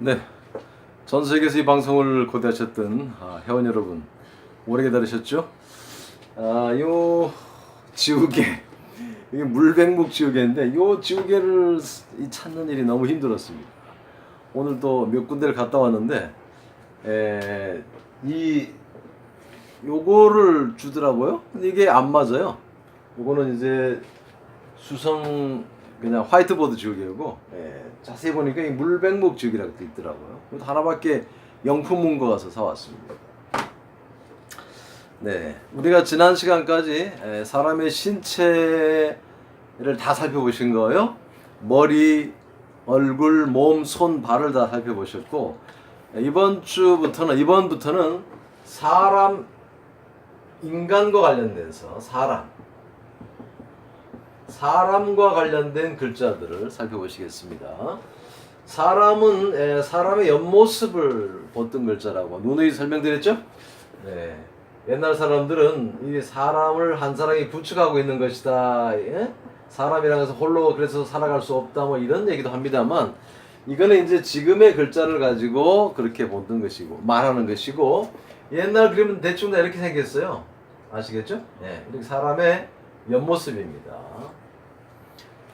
네. 전 세계에서 이 방송을 고대하셨던 아, 회원 여러분 오래 기다리셨죠? 아, 요 지우개 이게 물백목 지우개인데 요 지우개를 이 찾는 일이 너무 힘들었습니다. 오늘도 몇 군데를 갔다 왔는데 에, 이 요거를 주더라고요. 근데 이게 안 맞아요. 요거는 이제 수성 그냥 화이트보드 지우개고 예, 자세히 보니까 이 물백목 지우개라고 돼 있더라고요. 하나밖에 영품 문고 가서 사왔습니다. 네, 우리가 지난 시간까지 에, 사람의 신체를 다 살펴보신 거예요. 머리, 얼굴, 몸, 손, 발을 다 살펴보셨고 에, 이번 주부터는 이번부터는 사람 인간과 관련돼서 사람 사람과 관련된 글자들을 살펴보시겠습니다. 사람은 에, 사람의 옆모습을 보던 글자라고 누누이 설명드렸죠? 네. 옛날 사람들은 이 사람을 한 사람이 구축하고 있는 것이다. 예? 사람이랑 해서 홀로 그래서 살아갈 수 없다. 뭐 이런 얘기도 합니다만 이거는 이제 지금의 글자를 가지고 그렇게 보는 것이고 말하는 것이고 옛날 그림은 대충 다 이렇게 생겼어요. 아시겠죠? 네. 이렇게 사람의 옆모습입니다.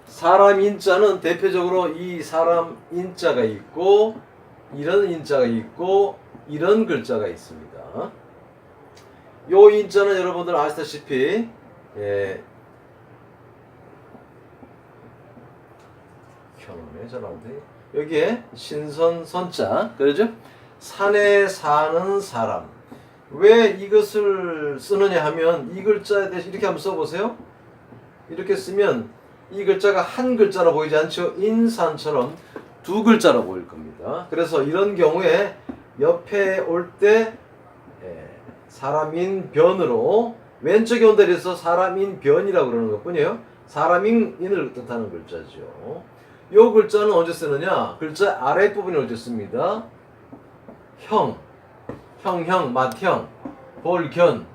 사람 인자는 대표적으로 이 사람 인자가 있고 이런 인자가 있고 이런 글자가 있습니다. 요 인자는 여러분들 아시다시피 예. 켜놓네 잘안돼 여기에 신선 선자 그러죠? 산에 사는 사람 왜 이것을 쓰느냐 하면 이 글자에 대해서 이렇게 한번 써보세요 이렇게 쓰면 이 글자가 한 글자로 보이지 않죠 인산처럼 두 글자로 보일 겁니다 그래서 이런 경우에 옆에 올때 예, 사람인 변으로 왼쪽에 온다 그래서 사람인 변이라고 그러는 것뿐이에요. 사람인을 뜻하는 글자죠. 요 글자는 언제 쓰느냐? 글자 아랫부분에 언제 씁니다. 형, 형형, 맏형, 볼견.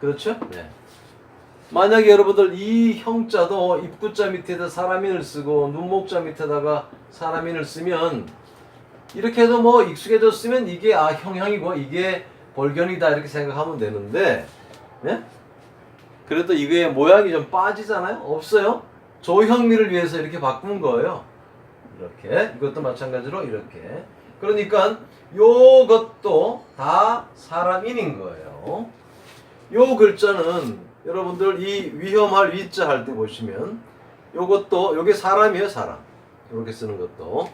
그렇죠? 네. 만약에 여러분들 이 형자도 입구자 밑에다 사람인을 쓰고 눈목자 밑에다가 사람인을 쓰면 이렇게 해도 뭐 익숙해졌으면 이게 아 형형이고 이게 볼견이다 이렇게 생각하면 되는데 예? 그래도 이게 모양이 좀 빠지잖아요? 없어요? 조형미를 위해서 이렇게 바꾼 거예요. 이렇게. 이것도 마찬가지로 이렇게. 그러니까 요것도 다 사람인인 거예요. 요 글자는 여러분들 이 위험할 위자 할 때 보시면 요것도 요게 사람이에요 사람 이렇게 쓰는 것도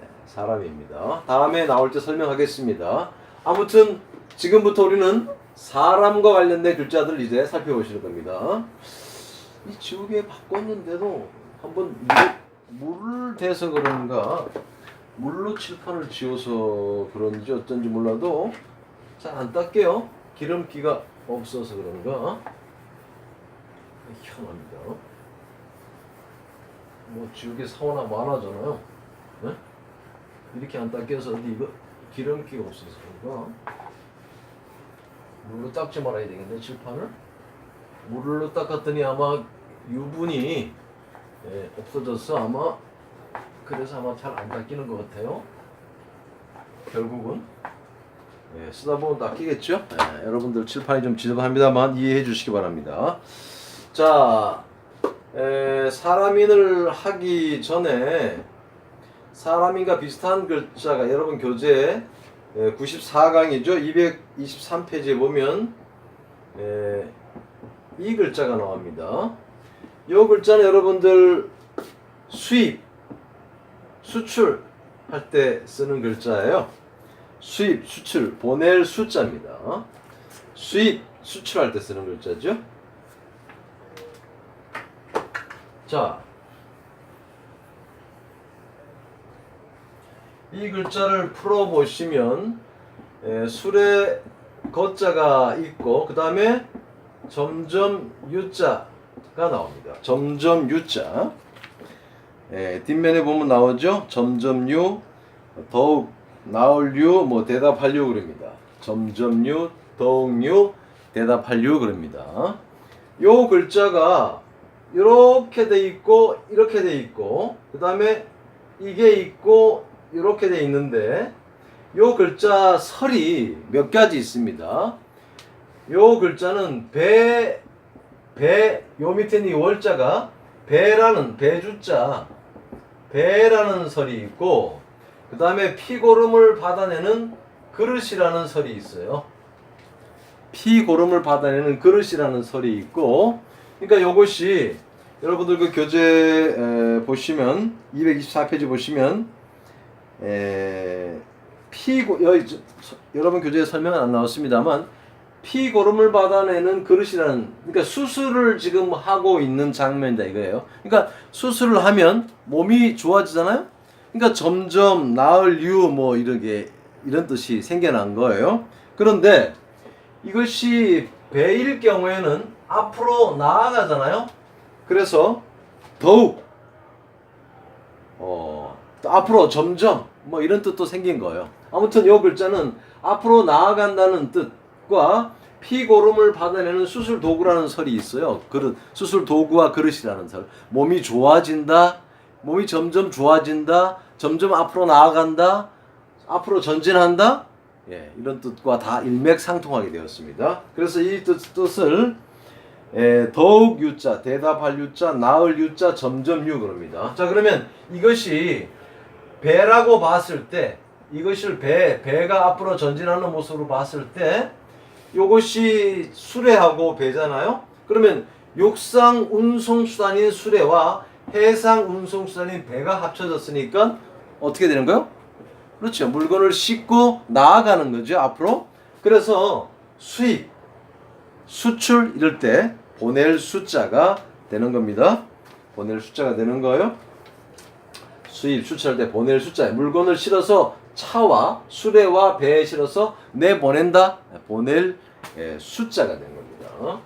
네, 사람입니다. 다음에 나올 때 설명하겠습니다. 아무튼 지금부터 우리는 사람과 관련된 글자들을 이제 살펴보시는 겁니다. 이 지우개 바꿨는데도 한번 물, 물을 대서 그런가 물로 칠판을 지워서 그런지 어쩐지 몰라도 잘 안 닦여요. 기름기가 없어서 그런가 희한합니다. 뭐 지우개 사오나 많아잖아요. 네? 이렇게 안 닦여서 어디 이거 기름기가 없어서 그런가? 물로 닦지 말아야 되겠네 칠판을. 물로 닦았더니 아마 유분이 예, 없어져서 아마 그래서 아마 잘 안 닦이는 것 같아요. 결국은 예, 쓰다 보면 닦이겠죠. 예, 여러분들 칠판이 좀 지저분합니다만 이해해 주시기 바랍니다. 자, 에, 사람인을 하기 전에 사람인과 비슷한 글자가 여러분 교재 94강이죠. 223페이지에 보면 에, 이 글자가 나옵니다. 이 글자는 여러분들 수입, 수출 할 때 쓰는 글자예요. 수입, 수출, 보낼 숫자입니다. 수입, 수출할 때 쓰는 글자죠. 자, 이 글자를 풀어보시면 에, 술에 거자가 있고 그 다음에 점점 유자가 나옵니다. 점점 유자 에, 뒷면에 보면 나오죠. 점점 유 더욱 나올 유, 뭐 대답할 유 그럽니다. 점점 유, 더욱 유, 대답할 유 그럽니다. 요 글자가 이렇게 돼 있고 이렇게 돼 있고 그 다음에 이게 있고 이렇게 돼 있는데 요 글자 설이 몇 가지 있습니다. 요 글자는 배, 배, 요 밑에 있는 이 월자가 배라는 배주자, 배라는 설이 있고, 그 다음에 피고름을 받아내는 그릇이라는 설이 있어요. 피고름을 받아내는 그릇이라는 설이 있고, 그러니까 요것이 여러분들 그 교재 에, 보시면 224페이지 보시면 에, 피고 서- 여러분 교재에 설명은 안 나왔습니다만 피고름을 받아내는 그릇이라는 그러니까 수술을 지금 하고 있는 장면이다 이거예요. 그러니까 수술을 하면 몸이 좋아지잖아요. 그러니까 점점 나을 유뭐 이렇게 이런 뜻이 생겨난 거예요. 그런데 이것이 배일 경우에는 앞으로 나아가잖아요. 그래서 더욱 어, 또 앞으로 점점 뭐 이런 뜻도 생긴 거예요. 아무튼 이 글자는 앞으로 나아간다는 뜻과 피고름을 받아내는 수술 도구라는 설이 있어요. 그릇 수술 도구와 그릇이라는 설. 몸이 좋아진다. 몸이 점점 좋아진다. 점점 앞으로 나아간다. 앞으로 전진한다. 예, 이런 뜻과 다 일맥상통하게 되었습니다. 그래서 이 뜻, 뜻을 에, 더욱 유자, 대답할 유자, 나을 유자, 점점 유 그럽니다. 자 그러면 이것이 배라고 봤을 때 이것을 배, 배가 앞으로 전진하는 모습으로 봤을 때 요것이 수레하고 배잖아요. 그러면 육상 운송 수단인 수레와 해상 운송 수단인 배가 합쳐졌으니까 어떻게 되는 거요? 그렇죠. 물건을 싣고 나아가는 거죠. 앞으로. 그래서 수입, 수출 이럴 때 보낼 숫자가 되는 겁니다. 보낼 숫자가 되는 거예요. 수입 수출할 때 보낼 숫자 물건을 실어서 차와 수레와 배에 실어서 내 보낸다 보낼 예, 숫자가 되는 겁니다.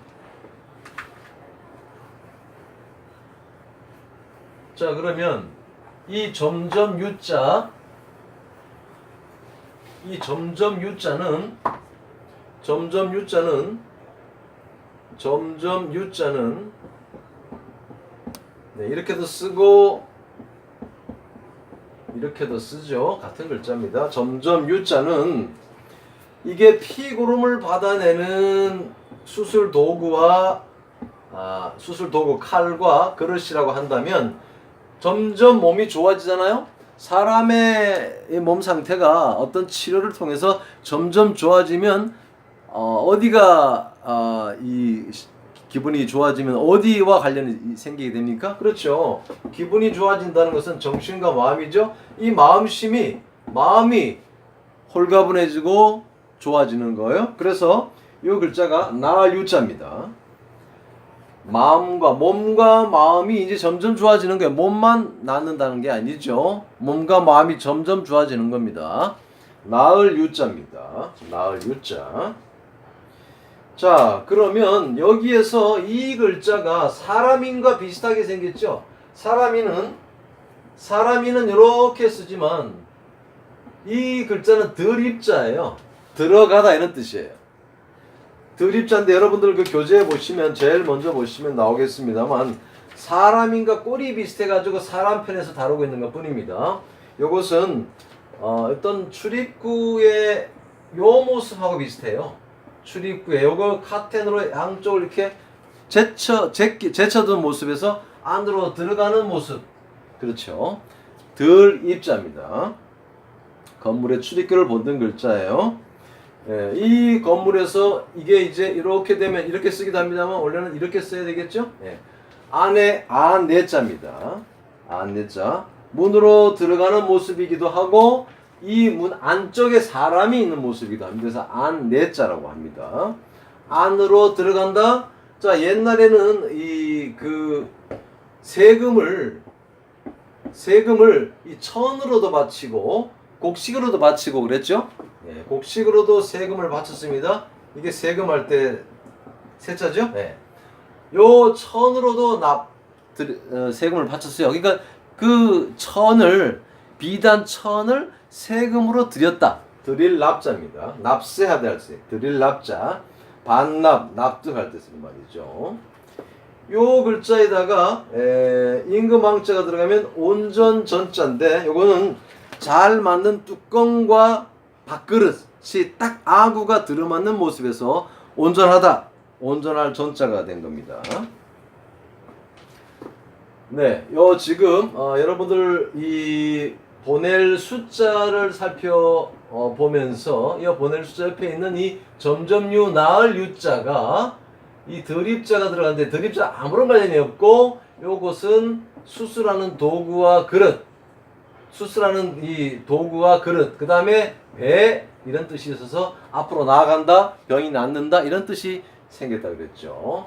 자 그러면 이 점점 유자 이 점점 유자는 점점 유자는 점점 유자는 네, 이렇게도 쓰고 이렇게도 쓰죠. 같은 글자입니다. 점점 유자는 이게 피고름을 받아내는 수술 도구와 아, 수술 도구 칼과 그릇이라고 한다면 점점 몸이 좋아지잖아요. 사람의 이몸 상태가 어떤 치료를 통해서 점점 좋아지면 어, 어디가 아, 이 시- 기분이 좋아지면 어디와 관련이 생기게 됩니까? 그렇죠. 기분이 좋아진다는 것은 정신과 마음이죠. 이 마음심이 마음이 홀가분해지고 좋아지는 거예요. 그래서 이 글자가 나유자입니다. 마음과 몸과 마음이 이제 점점 좋아지는 거예요. 몸만 낫는다는 게 아니죠. 몸과 마음이 점점 좋아지는 겁니다. 나을 유자입니다. 나을 유자. 자, 그러면 여기에서 이 글자가 사람인과 비슷하게 생겼죠? 사람이는, 사람이는 이렇게 쓰지만, 이 글자는 들입자예요. 들어가다 이런 뜻이에요. 들입자인데 여러분들 그 교재에 보시면, 제일 먼저 보시면 나오겠습니다만, 사람인과 꼴이 비슷해 가지고 사람 편에서 다루고 있는 것 뿐입니다. 요것은, 어, 어떤 출입구의 요 모습하고 비슷해요. 출입구에 요거 카텐으로 양쪽을 이렇게 제쳐 제끼 제쳐둔 모습에서 안으로 들어가는 모습. 그렇죠. 들 입자입니다. 건물의 출입구를 본든 글자예요. 예, 이 건물에서 이게 이제 이렇게 되면 이렇게 쓰기도 합니다만 원래는 이렇게 써야 되겠죠? 예. 안에 안내자입니다. 안내자. 문으로 들어가는 모습이기도 하고 이 문 안쪽에 사람이 있는 모습이기도 합니다. 그래서 안내자라고 합니다. 안으로 들어간다. 자 옛날에는 이 그 세금을 세금을 이 천으로도 바치고 곡식으로도 바치고 그랬죠. 예, 곡식으로도 세금을 바쳤습니다. 이게 세금할 때 세자죠. 네. 요 천으로도 납 들- 어, 세금을 바쳤어요. 그러니까 그 천을 비단 천을 세금으로 드렸다. 드릴 납자입니다. 납세하다 할 때, 드릴 납자, 반납, 납득할 때 쓰는 말이죠. 요 글자에다가 에, 임금왕자가 들어가면 온전 전자인데 요거는 잘 맞는 뚜껑과 밥그릇이 딱 아구가 들어맞는 모습에서 온전하다. 온전할 전자가 된 겁니다. 네, 요 지금 어, 여러분들 이 보낼 숫자를 살펴 어, 보면서 이 보낼 숫자 옆에 있는 이 점점유 나을 유자가 이 드립자가 들어가는데 드립자 아무런 관련이 없고 요것은 수술하는 도구와 그릇 수술하는 이 도구와 그릇 그 다음에 배 이런 뜻이 있어서 앞으로 나아간다 병이 낫는다 이런 뜻이 생겼다 그랬죠.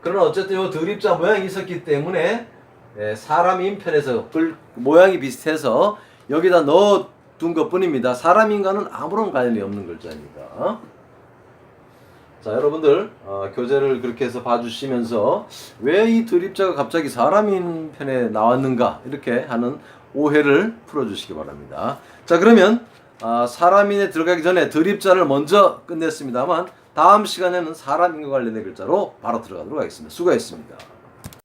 그러나 어쨌든 요 드립자 모양이 있었기 때문에 예, 사람 인편에서 글- 모양이 비슷해서 여기다 넣어둔 것 뿐입니다 사람인과는 아무런 관련이 없는 글자입니다 자 여러분들 어, 교재를 그렇게 해서 봐주시면서 왜 이 드립자가 갑자기 사람인 편에 나왔는가 이렇게 하는 오해를 풀어주시기 바랍니다. 자 그러면 아, 사람인에 들어가기 전에 드립자를 먼저 끝냈습니다만 다음 시간에는 사람인과 관련된 글자로 바로 들어가도록 하겠습니다. 수고했습니다.